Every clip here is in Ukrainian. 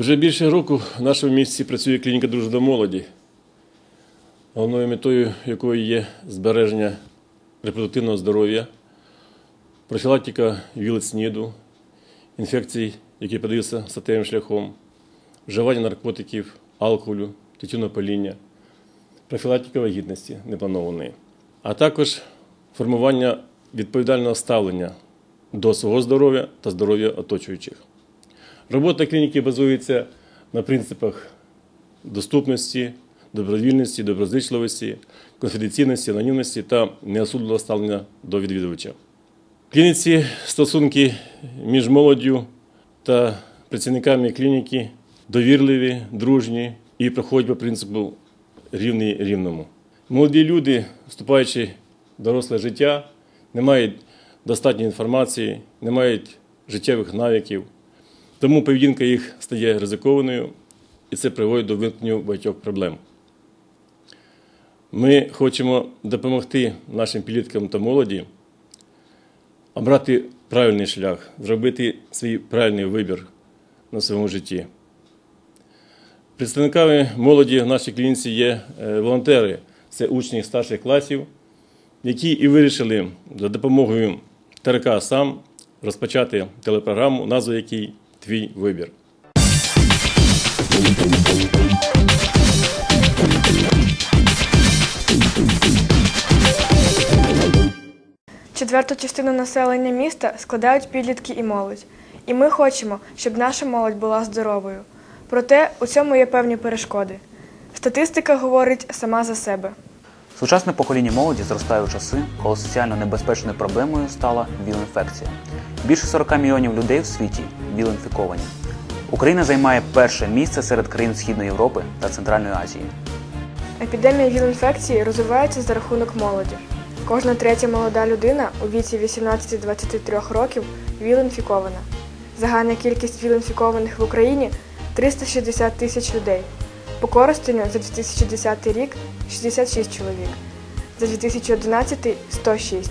Вже більше року в нашому місті працює клініка «Дружба до молоді, головною метою якої є збереження репродуктивного здоров'я, профілактика ВІЛ-СНІДу, інфекцій, які подаються статевим шляхом, вживання наркотиків, алкоголю, тютюнопаління, профілактика вагітності непланованої, а також формування відповідального ставлення до свого здоров'я та здоров'я оточуючих. Робота клініки базується на принципах доступності, добровільності, доброзичливості, конфіденційності, анонімності та неосудливого ставлення до відвідувача. Клініці стосунки між молоддю та працівниками клініки довірливі, дружні і проходять по принципу рівний рівному. Молоді люди, вступаючи в доросле життя, не мають достатньої інформації, не мають життєвих навиків. Тому поведінка їх стає ризикованою, і це приводить до виникнення багатьох проблем. Ми хочемо допомогти нашим підліткам та молоді обрати правильний шлях, зробити свій правильний вибір на своєму житті. Представниками молоді в нашій клініці є е, волонтери, це учні старших класів, які і вирішили за допомогою ТРК сам розпочати телепрограму, назву якій Твій вибір. Четверту частину населення міста складають підлітки і молодь. І ми хочемо, щоб наша молодь була здоровою. Проте у цьому є певні перешкоди. Статистика говорить сама за себе. Сучасне покоління молоді зростає у часи, коли соціально небезпечною проблемою стала віл-інфекція. Більше 40 мільйонів людей в світі віл-інфіковані. Україна займає перше місце серед країн Східної Європи та Центральної Азії. Епідемія ВІЛ-інфекції розвивається за рахунок молоді. Кожна третя молода людина у віці 18-23 років ВІЛ-інфікована. Загальна кількість ВІЛ-інфікованих в Україні 360 тисяч людей. По Коростеню за 2010 рік 66 чоловік, за 2011 – 106.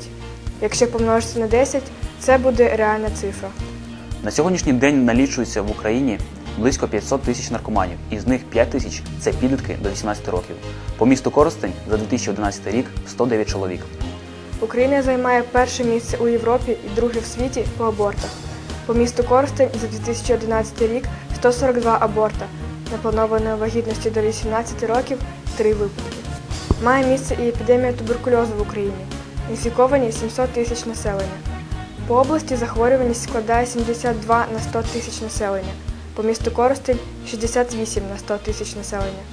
Якщо помножити на 10, це буде реальна цифра. На сьогоднішній день налічується в Україні близько 500 тисяч наркоманів, із них 5 тисяч це підлітки до 18 років. По місту Коростень за 2011 рік 109 чоловік. Україна займає перше місце у Європі і друге в світі по абортах. По місту Коростень за 2011 рік 142 аборта. Непланованої вагітності до 18 років 3 випадки. Має місце і епідемія туберкульозу в Україні. Інфіковані 700 тисяч населення. По області захворюваність складає 72 на 100 тисяч населення. По місту Коростень 68 на 100 тисяч населення.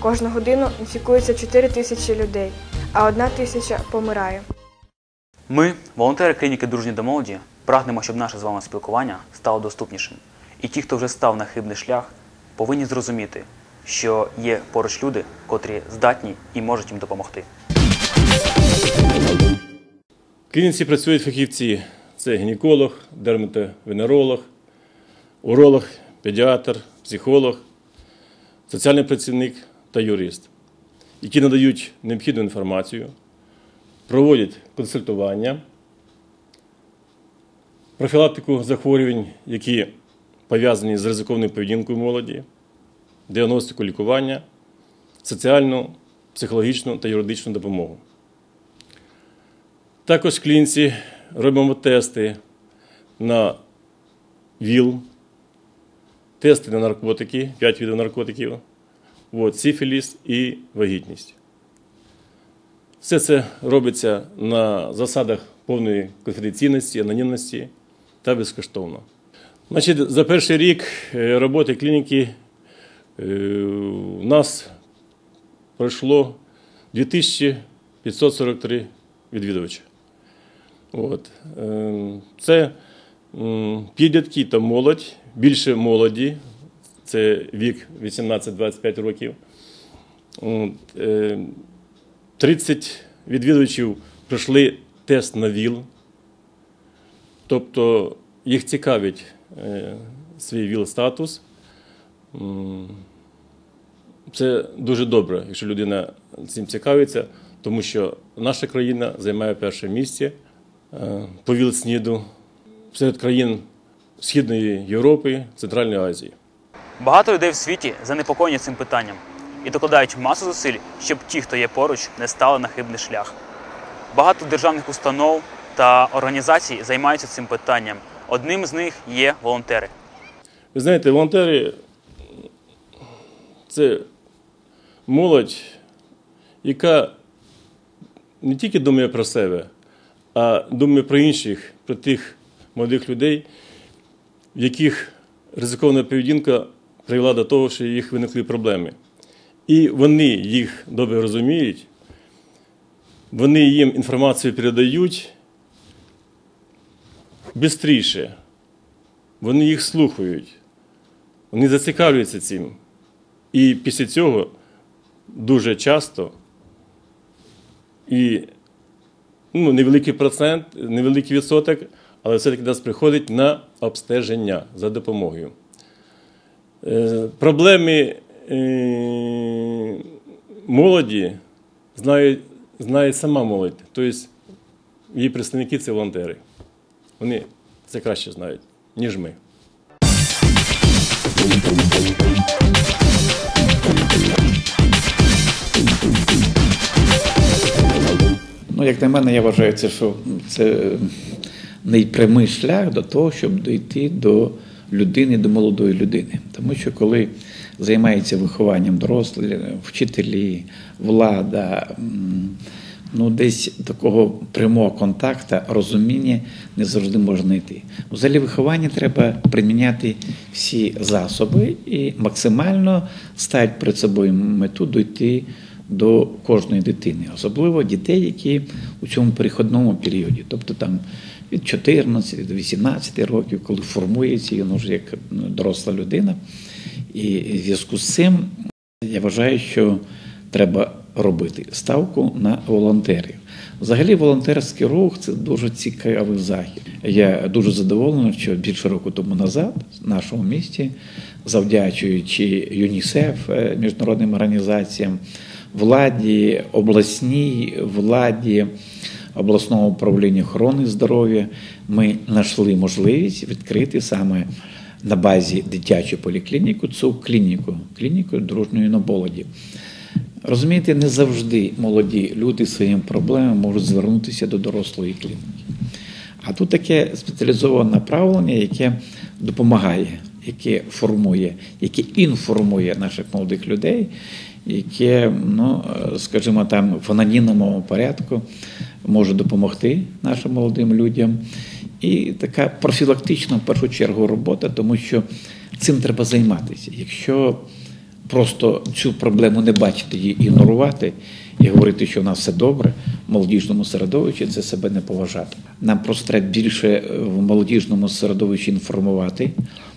Кожну годину інфікується 4 тисячі людей, а одна тисяча помирає. Ми, волонтери клініки Дружні до молоді, прагнемо, щоб наше з вами спілкування стало доступнішим. І ті, хто вже став на хибний шлях, повинні зрозуміти, що є поруч люди, котрі здатні і можуть їм допомогти. В клініці працюють фахівці: це гінеколог, дерматовенеролог, уролог, педіатр, психолог, соціальний працівник та юрист, які надають необхідну інформацію, проводять консультування, профілактику захворювань, які пов'язані з ризикованою поведінкою молоді, діагностику лікування, соціальну, психологічну та юридичну допомогу. Також клінці робимо тести на ВІЛ, тести на наркотики, 5 видів наркотиків, от, сифіліс і вагітність. Все це робиться на засадах повної конфіденційності, анонімності та безкоштовно. Значить, За перший рік е, роботи клініки е, у нас пройшло 2543 відвідувачі. От. е, Це підлітки та молодь, більше молоді, це вік 18-25 років. От, е, 30 відвідувачів пройшли тест на ВІЛ, тобто їх цікавить е, свій ВІЛ-статус. Це дуже добре, якщо людина цим цікавиться, тому що наша країна займає перше місце е, по ВІЛ-СНІДу серед країн Східної Європи, Центральної Азії. Багато людей в світі занепокоєні цим питанням і докладають масу зусиль, щоб ті, хто є поруч, не стали на хибний шлях. Багато державних установ та організацій займаються цим питанням. Одним з них є волонтери. Ви знаєте, волонтери це молодь, яка не тільки думає про себе, а думає про інших, про тих молодих людей, в яких ризикована поведінка привела до того, що їх виникли проблеми. І вони їх добре розуміють, вони їм інформацію передають швидше. Вони їх слухають, вони зацікавлюються цим. І після цього дуже часто і ну, невеликий процент, невеликий відсоток, але все-таки нас приходить на обстеження за допомогою. Е, проблеми е, молоді знає, знає сама молодь. Тобто її представники це волонтери. Вони це краще знають, ніж ми. Ну, як на мене, я вважаю, це, що це найпрямий шлях до того, щоб дійти до людини, до молодої людини. Тому що коли займається вихованням дорослі, вчителі, влада, ну десь такого прямого контакту, розуміння не завжди можна знайти. Взагалі виховання треба приміняти всі засоби і максимально ставити перед собою мету дійти до кожної дитини, особливо дітей, які у цьому переходному періоді, тобто там від 14 до 18 років, коли формується він вже як ну, доросла людина. І в зв'язку з цим я вважаю, що треба робити ставку на волонтерів. Взагалі, волонтерський рух це дуже цікавий захід. Я дуже задоволений, що більше року тому назад в нашому місті, завдячуючи ЮНІСЕФ, е, міжнародним організаціям, владі, обласній владі, обласному управлінню охорони здоров'я, ми знайшли можливість відкрити саме на базі дитячої поліклініку цю клініку, клініку дружньої ноболоді. Розумієте, не завжди молоді люди своїми проблемами можуть звернутися до дорослої клініки. А тут таке спеціалізоване направлення, яке допомагає, яке формує, яке інформує наших молодих людей, яке, ну, скажімо, там в анонімному порядку може допомогти нашим молодим людям. І така профілактична в першу чергу робота, тому що цим треба займатися. Якщо просто цю проблему не бачити, її ігнорувати і говорити, що в нас все добре в молодіжному середовищі, це себе не поважати. Нам просто треба більше в молодіжному середовищі інформувати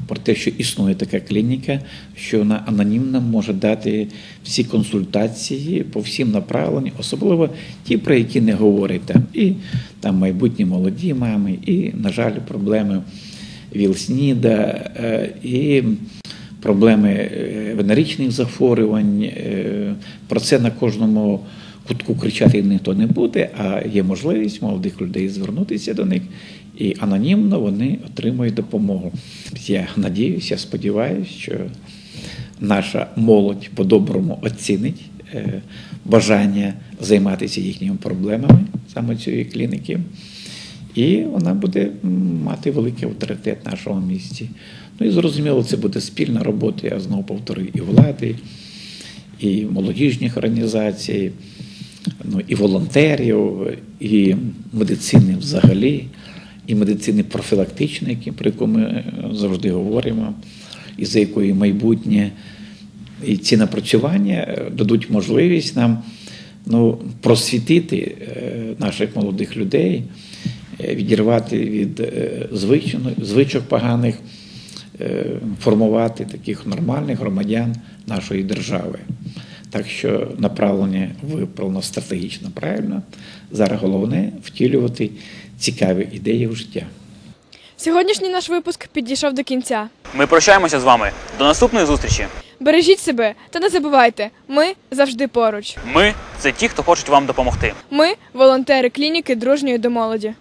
про те, що існує така клініка, що вона анонімно може дати всі консультації по всім направленням, особливо ті, про які не говорять там і там майбутні молоді мами, і, на жаль, проблеми ВІЛ-СНІДа, е, і проблеми е, венеричних захворювань. Е, Про це на кожному кутку кричати ніхто не буде, а є можливість молодих людей звернутися до них, і анонімно вони отримують допомогу. Я надіюся, сподіваюся, що наша молодь по-доброму оцінить е, бажання займатися їхніми проблемами саме цієї клініки. І вона буде мати великий авторитет нашому місті. Ну і зрозуміло, це буде спільна робота, я знову повторюю, і влади, і молодіжних організацій, ну, і волонтерів, і медицини взагалі, і медицини профілактичної, про яку ми завжди говоримо, і за якої майбутнє. І ці напрацювання е, дадуть можливість нам ну, просвітити е, наших молодих людей, е, відірвати від е, звичок поганих, е, формувати таких нормальних громадян нашої держави. Так що направлення виправлено стратегічно правильно. Зараз головне втілювати цікаві ідеї в життя. Сьогоднішній наш випуск підійшов до кінця. Ми прощаємося з вами. До наступної зустрічі. Бережіть себе та не забувайте, ми завжди поруч. Ми це ті, хто хочуть вам допомогти. Ми волонтери клініки дружньої до молоді.